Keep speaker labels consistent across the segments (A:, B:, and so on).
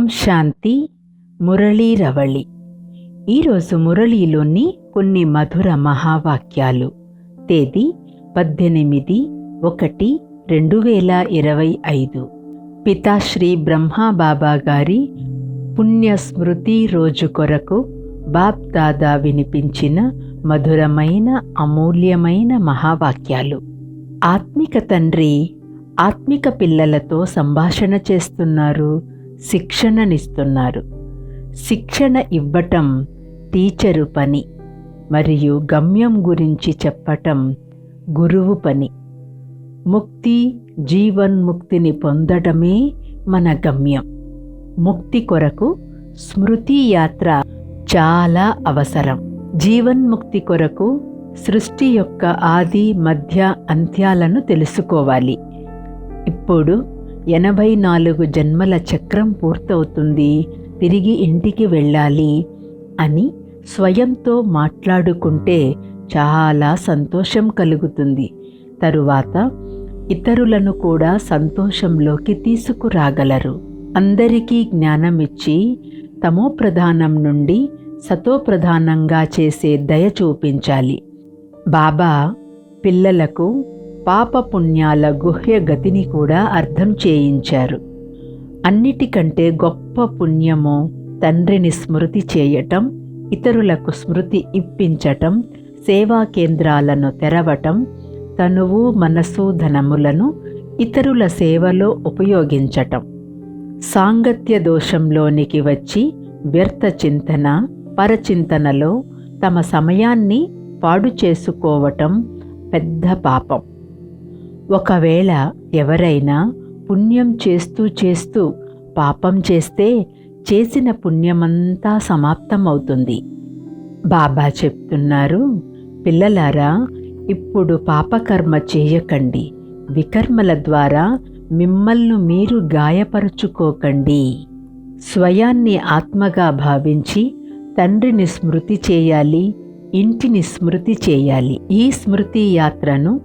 A: ఓం శాంతి మురళీరవళి ఈరోజు మురళీలోని కొన్ని మధుర మహావాక్యాలు. తేదీ పద్దెనిమిది ఒకటి రెండు వేల ఇరవై ఐదు. పితాశ్రీ బ్రహ్మాబాబా గారి పుణ్యస్మృతి రోజు కొరకు బాప్ దాదా వినిపించిన మధురమైన అమూల్యమైన మహావాక్యాలు. ఆత్మిక తండ్రి ఆత్మిక పిల్లలతో సంభాషణ చేస్తున్నారు శిక్షణనిస్తున్నారు. శిక్షణ ఇవ్వటం టీచరు పని మరియు గమ్యం గురించి చెప్పటం గురువు పని. ముక్తి జీవన్ముక్తిని పొందడమే మన గమ్యం. ముక్తి కొరకు స్మృతి యాత్ర చాలా అవసరం. జీవన్ముక్తి కొరకు సృష్టి యొక్క ఆది మధ్య అంత్యాలను తెలుసుకోవాలి. ఇప్పుడు ఎనభై నాలుగు జన్మల చక్రం పూర్తవుతుంది. తిరిగి ఇంటికి వెళ్ళాలి అని స్వయంతో మాట్లాడుకుంటే చాలా సంతోషం కలుగుతుంది. తరువాత ఇతరులను కూడా సంతోషంలోకి తీసుకురాగలరు. అందరికీ జ్ఞానమిచ్చి తమో ప్రధానం నుండి సతోప్రధానంగా చేసే దయ చూపించాలి. బాబా పిల్లలకు పాపపుణ్యాల గుహ్య గతిని కూడా అర్థం చేయించారు. అన్నిటికంటే గొప్ప పుణ్యము తండ్రిని స్మృతి చేయటం ఇతరులకు స్మృతి ఇప్పించటం సేవా కేంద్రాలను తెరవటం తనువు మనసు ధనములను ఇతరుల సేవలో ఉపయోగించటం. సాంగత్య దోషంలోనికి వచ్చి వ్యర్థ చింతన పరచింతనలో తమ సమయాన్ని పాడు చేసుకోవటం పెద్ద పాపం. ఒకవేళ ఎవరైనా పుణ్యం చేస్తూ చేస్తూ పాపం చేస్తే చేసిన పుణ్యమంతా సమాప్తం అవుతుంది బాబా చెప్తున్నారు పిల్లలారా ఇప్పుడు పాపకర్మ చేయకండి. వికర్మల ద్వారా మిమ్మల్ని మీరు గాయపరుచుకోకండి. స్వయాన్ని ఆత్మగా భావించి తండ్రిని స్మృతి చేయాలి ఇంటిని స్మృతి చేయాలి. ఈ స్మృతి యాత్రను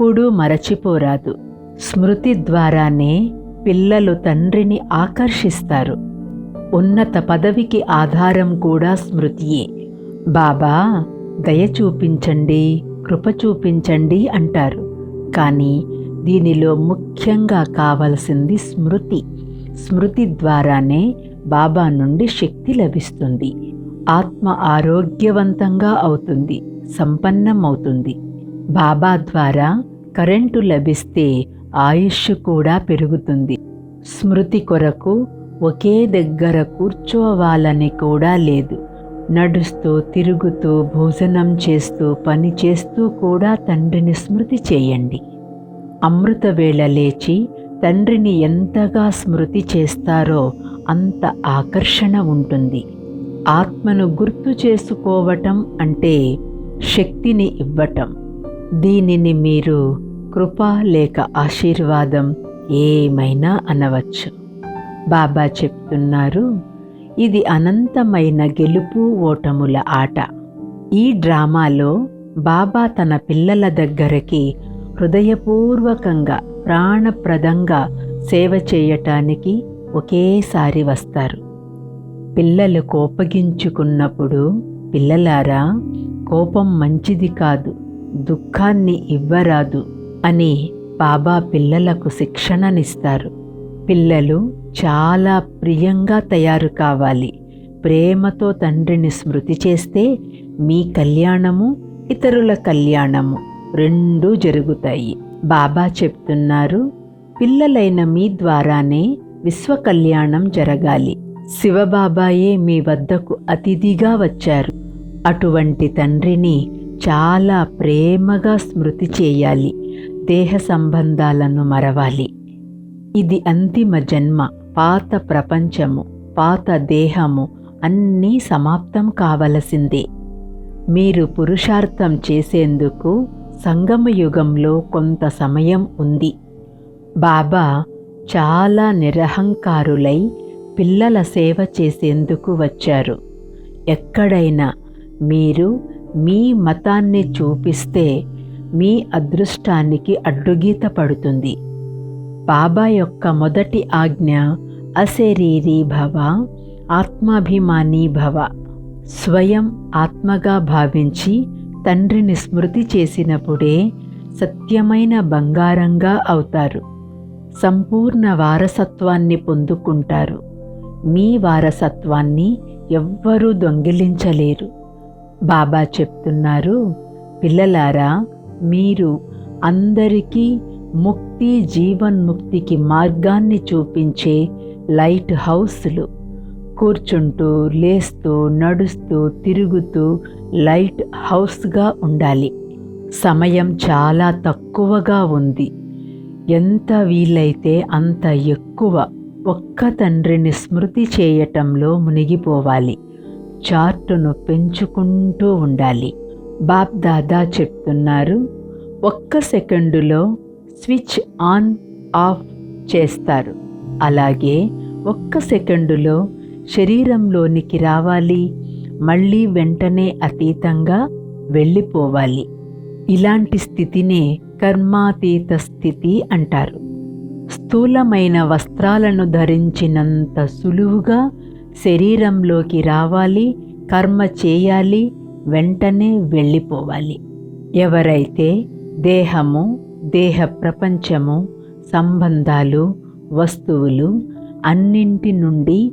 A: ఎప్పుడూ మరచిపోరాదు. స్మృతి ద్వారానే పిల్లలు తండ్రిని ఆకర్షిస్తారు. ఉన్నత పదవికి ఆధారం కూడా స్మృతియే. బాబా దయ చూపించండి కృప చూపించండి అంటారు. కానీ దీనిలో ముఖ్యంగా కావలసింది స్మృతి. స్మృతి ద్వారానే బాబా నుండి శక్తి లభిస్తుంది. ఆత్మ ఆరోగ్యవంతంగా అవుతుంది సంపన్నం అవుతుంది బాబా ద్వారా కరెంటు లభిస్తే ఆయుష్ కూడా పెరుగుతుంది. స్మృతి కొరకు ఒకే దగ్గర కూర్చోవాలని కూడా లేదు. నడుస్తూ తిరుగుతూ భోజనం చేస్తూ పని చేస్తూ కూడా తండ్రిని స్మృతి చేయండి. అమృత వేళ లేచి తండ్రిని ఎంతగా స్మృతి చేస్తారో అంత ఆకర్షణ ఉంటుంది. ఆత్మను గుర్తు చేసుకోవటం అంటే శక్తిని ఇవ్వటం. దీనిని మీరు కృప లేక ఆశీర్వాదం ఏమైనా అనవచ్చు. బాబా చెప్తున్నారు ఇది అనంతమైన గెలుపు ఓటముల ఆట. ఈ డ్రామాలో బాబా తన పిల్లల దగ్గరికి హృదయపూర్వకంగా ప్రాణప్రదంగా సేవ చేయటానికి ఒకేసారి వస్తారు. పిల్లలు కోపగించుకున్నప్పుడు పిల్లలారా కోపం మంచిది కాదు. దుఃఖాన్ని ఇవ్వరాదు అని బాబా పిల్లలకు శిక్షణనిస్తారు. పిల్లలు చాలా ప్రియంగా తయారు కావాలి. ప్రేమతో తండ్రిని స్మృతి చేస్తే మీ కళ్యాణము ఇతరుల కళ్యాణము రెండూ జరుగుతాయి. బాబా చెప్తున్నారు పిల్లలైన మీ ద్వారానే విశ్వ కళ్యాణం జరగాలి. శివబాబాయే మీ వద్దకు అతిథిగా వచ్చారు. అటువంటి తండ్రిని చాలా ప్రేమగా స్మృతి చేయాలి. దేహ సంబంధాలను మరవాలి. ఇది అంతిమ జన్మ పాత ప్రపంచము పాత దేహము అన్నీ సమాప్తం కావలసిందే. మీరు పురుషార్థం చేసేందుకు సంగమయుగంలో కొంత సమయం ఉంది. బాబా చాలా నిరహంకారులై పిల్లల సేవ చేసేందుకు వచ్చారు. ఎక్కడైనా మీరు మీ మతాన్ని చూపిస్తే మీ అదృష్టానికి అడ్డుగీత పడుతుంది బాబా యొక్క మొదటి ఆజ్ఞ అశరీరీ భవ ఆత్మాభిమానీ భవ. స్వయం ఆత్మగా భావించి తండ్రిని స్మృతి చేసినప్పుడే సత్యమైన బంగారంగా అవుతారు. సంపూర్ణ వారసత్వాన్ని పొందుకుంటారు. మీ వారసత్వాన్ని ఎవ్వరూ దొంగిలించలేరు. బాబా చెప్తున్నారు పిల్లలారా మీరు అందరికీ ముక్తి జీవన్ముక్తికి మార్గాన్ని చూపించే లైట్ హౌస్లు. కూర్చుంటూ లేస్తూ నడుస్తూ తిరుగుతూ లైట్ హౌస్గా ఉండాలి. సమయం చాలా తక్కువగా ఉంది. ఎంత వీలైతే అంత ఎక్కువ ఒక్క తండ్రిని స్మృతి చేయటంలో మునిగిపోవాలి. చార్టును పెంచుకుంటూ ఉండాలి. బాప్ దాదా చెప్తున్నారు ఒక్క సెకండులో స్విచ్ ఆన్ ఆఫ్ చేస్తారు. అలాగే ఒక్క సెకండులో శరీరంలోనికి రావాలి మళ్ళీ వెంటనే అతీతంగా వెళ్ళిపోవాలి. ఇలాంటి స్థితినే కర్మాతీత స్థితి అంటారు. స్థూలమైన వస్త్రాలను ధరించినంత సులువుగా శరీరంలోకి రావాలి కర్మ చేయాలి వెంటనే వెళ్ళిపోవాలి. ఎవరైతే దేహము దేహ ప్రపంచము సంబంధాలు వస్తువులు అన్నింటి నుండి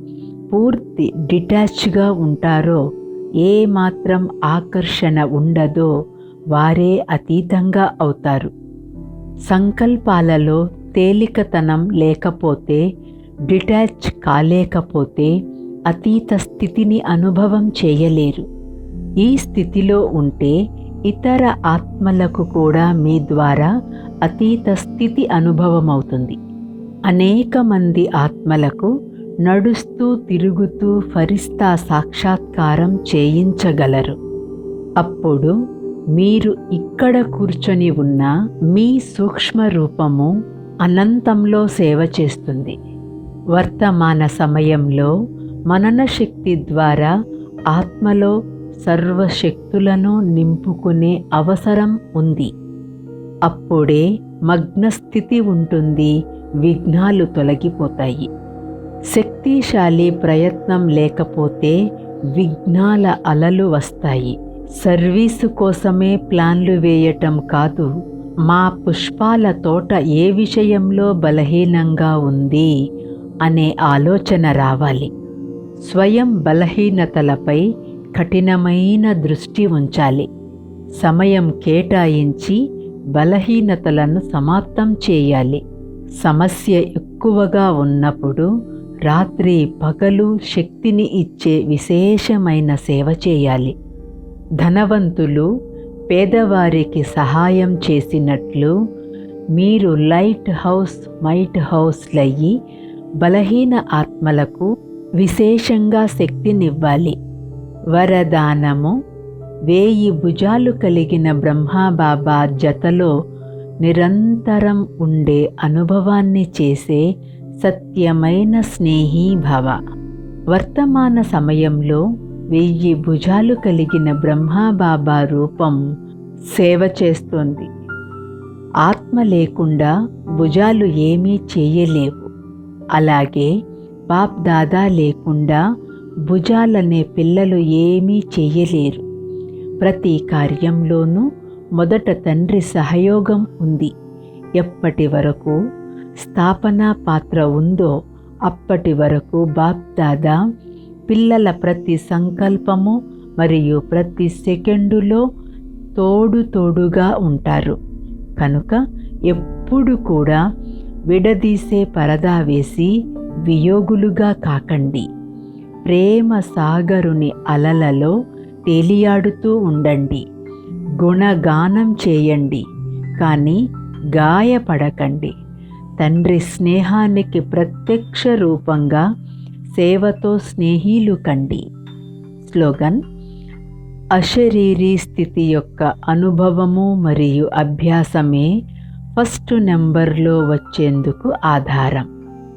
A: పూర్తి డిటాచ్గా ఉంటారో ఏ మాత్రం ఆకర్షణ ఉండదో వారే అతీతంగా అవుతారు. సంకల్పాలలో తేలికతనం లేకపోతే డిటాచ్ కాలేకపోతే అతీత స్థితిని అనుభవం చేయలేరు. ఈ స్థితిలో ఉంటే ఇతర ఆత్మలకు కూడా మీ ద్వారా అతీత స్థితి అనుభవమవుతుంది. అనేక మంది ఆత్మలకు నడుస్తూ తిరుగుతూ ఫరిస్తా సాక్షాత్కారం చేయించగలరు. అప్పుడు మీరు ఇక్కడ కూర్చొని ఉన్న మీ సూక్ష్మ రూపము అనంతంలో సేవ చేస్తుంది. వర్తమాన సమయంలో మననశక్తి ద్వారా ఆత్మలో సర్వశక్తులను నింపుకునే అవసరం ఉంది. అప్పుడే మగ్నస్థితి ఉంటుంది విఘ్నాలు తొలగిపోతాయి. శక్తిశాలి ప్రయత్నం లేకపోతే విఘ్నాల అలలు వస్తాయి. సర్వీసు కోసమే ప్లాన్లు వేయటం కాదు మా పుష్పాల తోట ఏ విషయంలో బలహీనంగా ఉంది అనే ఆలోచన రావాలి. స్వయం బలహీనతలపై కఠినమైన దృష్టి ఉంచాలి. సమయం కేటాయించి బలహీనతలను సమాప్తం చేయాలి. సమస్య ఎక్కువగా ఉన్నప్పుడు రాత్రి పగలు శక్తిని ఇచ్చే విశేషమైన సేవ చేయాలి. ధనవంతులు పేదవారికి సహాయం చేసినట్లు మీరు లైట్ హౌస్ మైట్ హౌస్లయ్యి బలహీన ఆత్మలకు విశేషంగా శక్తినివ్వాలి. వరదానము వేయి భుజాలు కలిగిన బ్రహ్మాబాబా జతలో నిరంతరం ఉండే అనుభవాన్ని చేసే సత్యమైన స్నేహీభవ వర్తమాన సమయంలో వెయ్యి భుజాలు కలిగిన బ్రహ్మాబాబా రూపం సేవ చేస్తోంది. ఆత్మ లేకుండా భుజాలు ఏమీ చేయలేవు. అలాగే బాప్ దాదా లేకుండా భుజాలనే పిల్లలు ఏమీ చేయలేరు ప్రతి కార్యంలోనూ మొదట తండ్రి సహయోగం ఉంది. ఎప్పటి వరకు స్థాపన పాత్ర ఉందో అప్పటి వరకు బాప్ దాదా పిల్లల ప్రతి సంకల్పము మరియు ప్రతి సెకండులో తోడు తోడుగా ఉంటారు. కనుక ఎప్పుడు కూడా విడదీసే పరదా వేసి వియోగులుగా కాకండి. ప్రేమ సాగరుని అలలలో తేలియాడుతూ ఉండండి. గుణగానం చేయండి కానీ గాయపడకండి. తండ్రి స్నేహానికి ప్రత్యక్ష రూపంగా సేవతో స్నేహీలు కండి. స్లోగన్ అశరీరీ స్థితి యొక్క అనుభవము మరియు అభ్యాసమే ఫస్ట్ నెంబర్లో వచ్చేందుకు ఆధారం.